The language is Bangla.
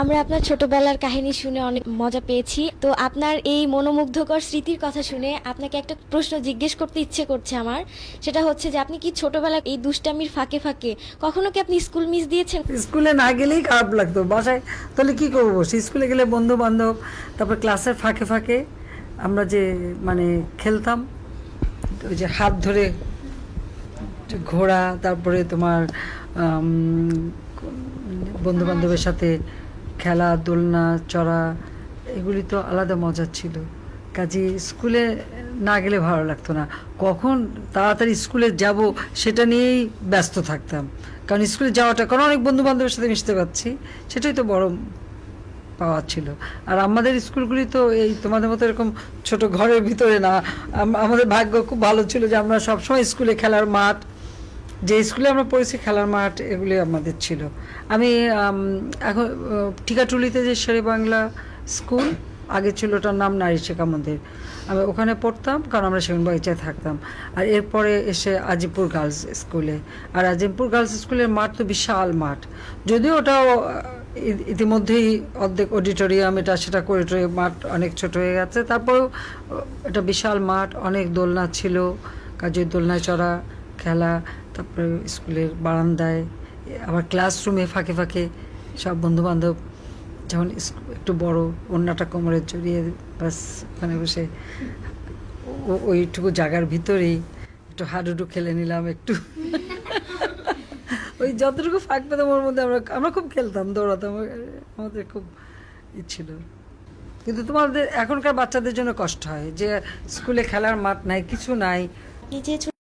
আমরা আপনার ছোটবেলার কাহিনী শুনে অনেক মজা পেয়েছি। তো আপনার এই মনোমুগ্ধকর স্মৃতির কথা শুনে আপনাকে একটা প্রশ্ন জিজ্ঞেস করতে ইচ্ছে করছে আমার। সেটা হচ্ছে যে আপনি কি ছোটবেলায় এই দুষ্টামির ফাঁকে ফাঁকে কখনো কি আপনি স্কুল মিস দিয়েছেন? স্কুলে না গেলেই খারাপ লাগতো। বাসায় তাহলে কি করব? স্কুলে গেলে বন্ধু বান্ধব তারপর ক্লাসের ফাঁকে ফাঁকে আমরা যে মানে খেলতাম, ওই যে হাত ধরে ঘোড়া, তারপরে তোমার বন্ধু বান্ধবের সাথে খেলা, দোলনা, চড়া, এগুলি তো আলাদা মজার ছিল। কাজে স্কুলে না গেলে ভালো লাগতো না। কখন তাড়াতাড়ি স্কুলে যাব সেটা নিয়েই ব্যস্ত থাকতাম। কারণ স্কুলে যাওয়াটা, কারণ অনেক বন্ধু বান্ধবের সাথে মিশতে পারছি, সেটাই তো বড় পাওয়া ছিল। আর আমাদের স্কুলগুলি তো এই তোমাদের মতো এরকম ছোট ঘরের ভিতরে না। আমাদের ভাগ্য খুব ভালো ছিল যে আমরা সবসময় স্কুলে খেলার মাঠ যে স্কুলে আমরা পড়েছি খেলার মাঠ এগুলি আমাদের ছিল। আমি এখন আহ, টিকাটুলিতে যে শেরে বাংলা স্কুল আগে ছিল ওটার নাম নারী শিক্ষা মন্দির। আমি ওখানে পড়তাম কারণ আমরা সেগুন বাগিচায় থাকতাম। আর এরপরে এসে আজিমপুর গার্লস স্কুলে। আর আজিমপুর গার্লস স্কুলের মাঠ তো বিশাল মাঠ। যদিও ওটাও ইতিমধ্যেই অর্ধেক অডিটোরিয়াম এটা সেটা করে টরে মাঠ অনেক ছোট হয়ে গেছে। তারপরেও এটা বিশাল মাঠ অনেক দোলনা ছিল। কাজের দোলনায় চড়া খেলা। তারপরে স্কুলের বারান্দায়, আবার ক্লাসরুমে ফাঁকে ফাঁকে সব বন্ধু বান্ধব যখন স্কু- একটু বড়, অন্যটা কোমরে জড়িয়ে বাস ওখানে বসে ওইটুকু জায়গার ভিতরেই একটু হাডুডু খেলে নিলাম একটু। ওই যতটুকু ফাঁক পেতাম ওর মধ্যে আমরা আমরা খুব খেলতাম, দৌড়াতাম আমাদের খুব ই ছিল। কিন্তু তোমাদের এখনকার বাচ্চাদের জন্য কষ্ট হয় যে স্কুলে খেলার মাঠ নাই, কিছু নাই।